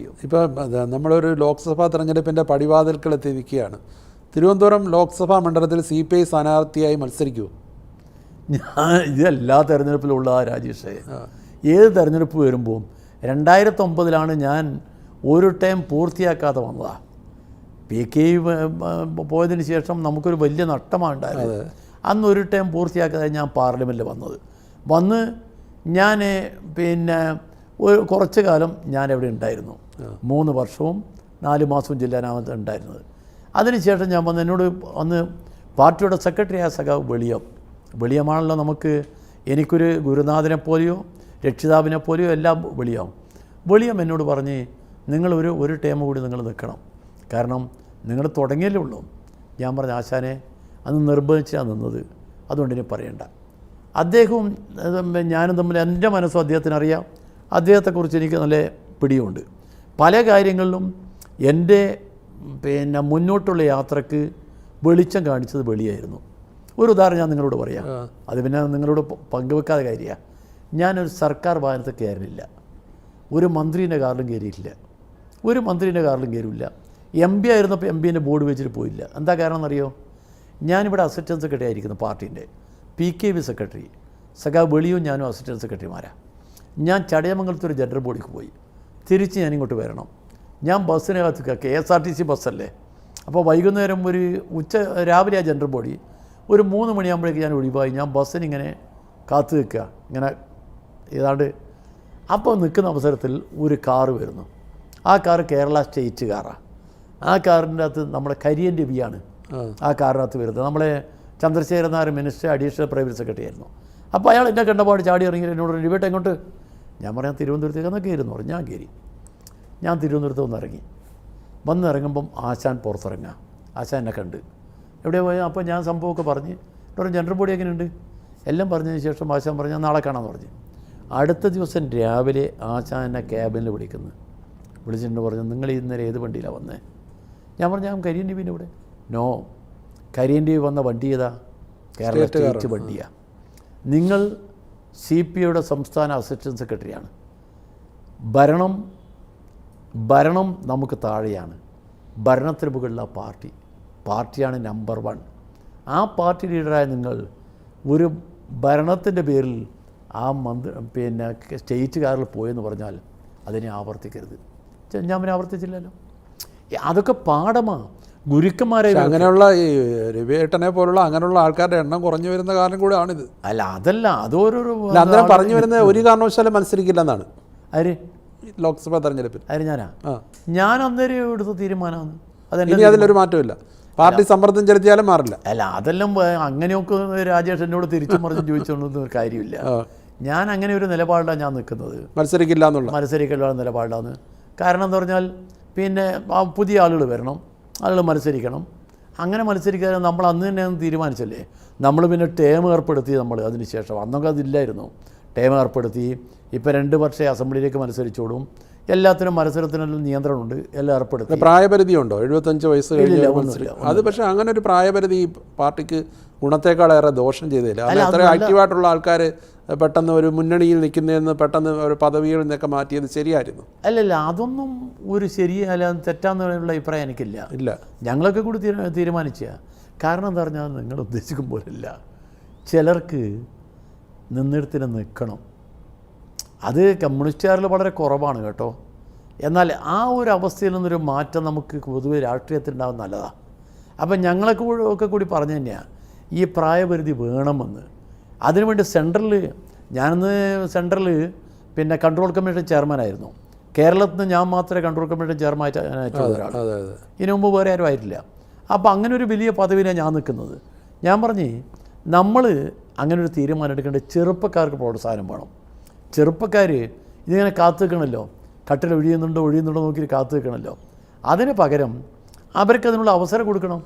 ഇപ്പം അത് നമ്മളൊരു ലോക്സഭാ തെരഞ്ഞെടുപ്പിന്റെ പടിവാതിൽക്കൽ എത്തി നിൽക്കുകയാണ് തിരുവനന്തപുരം ലോക്സഭാ മണ്ഡലത്തിൽ സി പി ഐ സ്ഥാനാർത്ഥിയായി മത്സരിക്കൂ ഞാൻ ഇത് എല്ലാ തെരഞ്ഞെടുപ്പിലുള്ള രാജേഷേ. ഏത് തെരഞ്ഞെടുപ്പ് വരുമ്പോൾ രണ്ടായിരത്തി ഒമ്പതിലാണ് ഞാൻ ഒരു ടൈം പൂർത്തിയാക്കാതെ വന്നതാ. പി കെ പോയതിന് ശേഷം നമുക്കൊരു വലിയ നഷ്ടമാണ് ഉണ്ടായത്. അന്ന് ഒരു ടൈം പൂർത്തിയാക്കാതെ ഞാൻ പാർലമെന്റിൽ വന്നത്. വന്ന് ഞാൻ പിന്നെ ഒരു കുറച്ച് കാലം ഞാൻ എവിടെ ഉണ്ടായിരുന്നു. മൂന്ന് വർഷവും നാല് മാസവും ജില്ലാനാമത്ത് ഉണ്ടായിരുന്നത്. അതിനുശേഷം ഞാൻ വന്ന് എന്നോട് അന്ന് പാർട്ടിയുടെ സെക്രട്ടറി ആയ സഖാവ് വെളിയം. വെളിയമാണല്ലോ നമുക്ക് എനിക്കൊരു ഗുരുനാഥനെ പോലെയോ രക്ഷിതാവിനെ പോലെയോ എല്ലാം വെളിയാവും. വെളിയം എന്നോട് പറഞ്ഞ് നിങ്ങളൊരു ഒരു ടേം കൂടി നിങ്ങൾ നിൽക്കണം. കാരണം നിങ്ങൾ തുടങ്ങിയല്ലേ ഉള്ളൂ. ഞാൻ പറഞ്ഞ ആശാനെ അന്ന് നിർബന്ധിച്ചാണ് നിന്നത്. അതുകൊണ്ട് ഇനി പറയണ്ട. അദ്ദേഹവും ഞാനും തമ്മിൽ എന്റെ മനസ്സും അദ്ദേഹത്തിന് അറിയാം അദ്ദേഹത്തെക്കുറിച്ച് എനിക്ക് നല്ല പിടിയുണ്ട്. പല കാര്യങ്ങളിലും എന്റെ പിന്നെ മുന്നോട്ടുള്ള യാത്രയ്ക്ക് വെളിച്ചം കാണിച്ചത് വെളിയായിരുന്നു. ഒരു ഉദാഹരണം ഞാൻ നിങ്ങളോട് പറയാം. അത് പിന്നെ നിങ്ങളോട് പങ്കുവെക്കാതെ കാര്യമാണ് ഞാനൊരു സർക്കാർ വാഹനത്തിൽ കയറിയില്ല ഒരു മന്ത്രീന്റെ കാറിലും കയറിയിട്ടില്ല. ഒരു മന്ത്രീന്റെ കാറിലും കയറില്ല എം പി ആയിരുന്നപ്പോൾ എം പിന്റെ ബോർഡ് വെച്ചിട്ട് പോയില്ല. എന്താ കാരണം എന്നറിയോ ഞാനിവിടെ അസിസ്റ്റന്റ് സെക്രട്ടറി ആയിരിക്കുന്നു പാർട്ടീന്റെ. P K V secretary. സഖാ വെളിയും ഞാനും അസിസ്റ്റന്റ് സെക്രട്ടറിമാരാണ് ഞാൻ ചടയമംഗലത്ത് ഒരു ജനറൽ ബോഡിക്ക് പോയി. തിരിച്ച് ഞാൻ ഇങ്ങോട്ട് വരണം. ഞാൻ ബസ്സിനകത്ത് K S R T C ബസ്സല്ലേ? അപ്പോൾ വൈകുന്നേരം ഒരു ഉച്ച രാവിലെ ആ ജനറൽ ബോഡി ഒരു മൂന്ന് മണിയാകുമ്പോഴേക്ക് ഞാൻ ഒഴിവായി. ഞാൻ ബസ്സിനിങ്ങനെ കാത്തു നിൽക്കുക. ഇങ്ങനെ ഏതാണ്ട് അപ്പോൾ നിൽക്കുന്ന അവസരത്തിൽ ഒരു കാറ് വരുന്നു. ആ കാറ് കേരള സ്റ്റേറ്റ് കാറാണ് ആ. കാറിന്റെ അകത്ത് നമ്മുടെ കരിയൻ രവിയാണ് ആ. കാറിനകത്ത് വരുന്നത്. നമ്മളെ Chandrasekharan Nair minister additional private secretary ആയിരുന്നു. അപ്പോൾ അയാൾ എന്നെ കണ്ടപാട് ചാടി ഇറങ്ങി എന്നോട് രവിയേട്ട എങ്ങോട്ട് ഞാൻ പറയാം തിരുവനന്തപുരത്തേക്ക് എന്നാൽ കയറുന്നു പറഞ്ഞു ഞാൻ കയറി ഞാൻ തിരുവനന്തപുരത്ത് വന്ന് ഇറങ്ങി. വന്ന് ഇറങ്ങുമ്പം ആശാൻ പുറത്തിറങ്ങുക. ആശാൻ എന്നെ കണ്ട്. എവിടെ പോയാൽ അപ്പോൾ ഞാൻ സംഭവമൊക്കെ പറഞ്ഞ്. ഇവിടെ ജനറൽ ബോഡി എങ്ങനെയുണ്ട്? എല്ലാം പറഞ്ഞതിന് ശേഷം ആശാൻ പറഞ്ഞു "ഞാൻ നാളെ കാണാമെന്ന് പറഞ്ഞു. അടുത്ത ദിവസം രാവിലെ ആശാൻ എന്നെ ക്യാബിനിൽ വിളിക്കുന്നു. വിളിച്ചിട്ടുണ്ട് പറഞ്ഞു നിങ്ങൾ ഇന്നലെ ഏത് വണ്ടിയിലാണ് വന്നേ? ഞാൻ പറഞ്ഞു ഞാൻ കരിയൻ ടി വിന്റെ ഇവിടെ. നോ. കരിയൻ ടി വി വന്ന വണ്ടി ഏതാ? കേരള സ്റ്റേറ്റ് വണ്ടിയാണ് നിങ്ങൾ സി പി ഐയുടെ സംസ്ഥാന അസിസ്റ്റന്റ് സെക്രട്ടറിയാണ് ഭരണം ഭരണം നമുക്ക് താഴെയാണ്. ഭരണത്തിന് മുകളിലുള്ള പാർട്ടി. പാർട്ടിയാണ് നമ്പർ വൺ ആ പാർട്ടി ലീഡറായ നിങ്ങൾ ഒരു ഭരണത്തിന്റെ പേരിൽ ആ മന്ത്രി പിന്നെ സ്റ്റേറ്റ് കാറിൽ പോയെന്ന് പറഞ്ഞാൽ അതിനെ ആവർത്തിക്കരുത്. ഞാൻ പിന്നെ ആവർത്തിച്ചില്ലല്ലോ. അതൊക്കെ പാഠമാണ് ഗുരുക്കന്മാരെ അങ്ങനെയുള്ള ഈ രവിയേട്ടനെ പോലുള്ള അങ്ങനെയുള്ള ആൾക്കാരുടെ എണ്ണം കുറഞ്ഞു വരുന്ന കാരണം കൂടെയാണിത്. അല്ല അതല്ല അതോരോ അന്നേരം പറഞ്ഞു വരുന്ന ഒരു കാരണവശാലും മത്സരിക്കില്ലെന്നാണ് ആര്? അര് ലോക്സഭാ തെരഞ്ഞെടുപ്പിൽ. ആര് ഞാനാ ഞാൻ അന്നേരം എടുത്ത തീരുമാനമാണ്. ഇനി അതിലൊരു മാറ്റമില്ല പാർട്ടി സമ്മർദ്ദം ചെലുത്തിയാലും മാറില്ല. അല്ല അതെല്ലാം അങ്ങനെയൊക്കെ രാജേഷ് എന്നോട് തിരിച്ചു മറിച്ച് ചോദിച്ചുകൊണ്ടൊന്നും ഒരു കാര്യമില്ല. ഞാൻ അങ്ങനെ ഒരു നിലപാടിലാണ് ഞാൻ നിൽക്കുന്നത്. മത്സരിക്കില്ല എന്നുള്ള. മത്സരിക്കില്ല നിലപാടാണ്. കാരണം എന്ന് പറഞ്ഞാൽ പിന്നെ പുതിയ ആളുകൾ വരണം. ആളുകൾ മത്സരിക്കണം. അങ്ങനെ മത്സരിക്കാൻ നമ്മൾ അന്ന് തന്നെ തീരുമാനിച്ചല്ലേ? നമ്മൾ പിന്നെ ടേം ഏർപ്പെടുത്തി നമ്മൾ അതിന് ശേഷം. അന്നൊക്കെ അതില്ലായിരുന്നു. ടേം ഏർപ്പെടുത്തി. ഇപ്പോൾ രണ്ട് വർഷം അസംബ്ലിയിലേക്ക് മത്സരിച്ചോടും എല്ലാത്തിനും മത്സരത്തിനെല്ലാം നിയന്ത്രണമുണ്ട് എല്ലാം ഏർപ്പെടുത്തി. പ്രായപരിധി ഉണ്ടോ? എഴുപത്തഞ്ച് വയസ്സ് കഴിഞ്ഞ് അത് പക്ഷേ അങ്ങനെ ഒരു പ്രായപരിധി ഈ പാർട്ടിക്ക് ഗുണത്തേക്കാളേറെ ദോഷം ചെയ്തില്ല അല്ല അത്ര ആക്റ്റീവായിട്ടുള്ള ആൾക്കാർ പെട്ടെന്ന് ഒരു മുന്നണിയിൽ നിൽക്കുന്നതെന്ന് പെട്ടെന്ന് ഒരു പദവിയിൽ നിന്നൊക്കെ മാറ്റിയത് ശരിയായിരുന്നു. അല്ലല്ല അതൊന്നും ഒരു ശരിയല്ല തെറ്റാന്നുള്ള അഭിപ്രായം എനിക്കില്ല. ഇല്ല. ഞങ്ങളൊക്കെ കൂടി തീരുമാനിച്ച കാരണം എന്താ പറഞ്ഞാൽ നിങ്ങൾ ഉദ്ദേശിക്കും പോലല്ല. ചിലർക്ക് നിന്നിടത്തിന് നിൽക്കണം. അത് കമ്മ്യൂണിസ്റ്റുകാരിൽ വളരെ കുറവാണ് കേട്ടോ. എന്നാൽ ആ ഒരു അവസ്ഥയിൽ നിന്നൊരു മാറ്റം നമുക്ക് പൊതുവെ രാഷ്ട്രീയത്തിൽ ഉണ്ടാകുന്ന നല്ലതാണ് അപ്പം ഞങ്ങളൊക്കെ ഒക്കെ കൂടി പറഞ്ഞു തന്നെയാണ് ഈ പ്രായപരിധി വേണമെന്ന്. അതിനുവേണ്ടി സെൻട്രലിൽ ഞാനിന്ന് സെൻട്രലിൽ പിന്നെ കൺട്രോൾ കമ്മീഷൻ ചെയർമാനായിരുന്നു. കേരളത്തിൽ നിന്ന് ഞാൻ മാത്രമേ കൺട്രോൾ കമ്മീഷൻ ചെയർമാൻ ഒരാൾ ഇതിനു മുമ്പ് വേറെ ആരും ആയിട്ടില്ല. അപ്പോൾ അങ്ങനെ ഒരു വലിയ പദവിയിലാണ് ഞാൻ നിൽക്കുന്നത്. ഞാൻ പറഞ്ഞ് നമ്മൾ അങ്ങനെ ഒരു തീരുമാനം എടുക്കേണ്ടത് ചെറുപ്പക്കാർക്ക് പ്രോത്സാഹനം വേണം. ചെറുപ്പക്കാർ ഇതിങ്ങനെ കാത്തു നിൽക്കണമല്ലോ കട്ടിൽ ഒഴിയുന്നുണ്ടോ ഒഴിയുന്നുണ്ടോ നോക്കി കാത്തു നിൽക്കണമല്ലോ അതിന് പകരം അവർക്കതിനുള്ള അവസരം കൊടുക്കണം.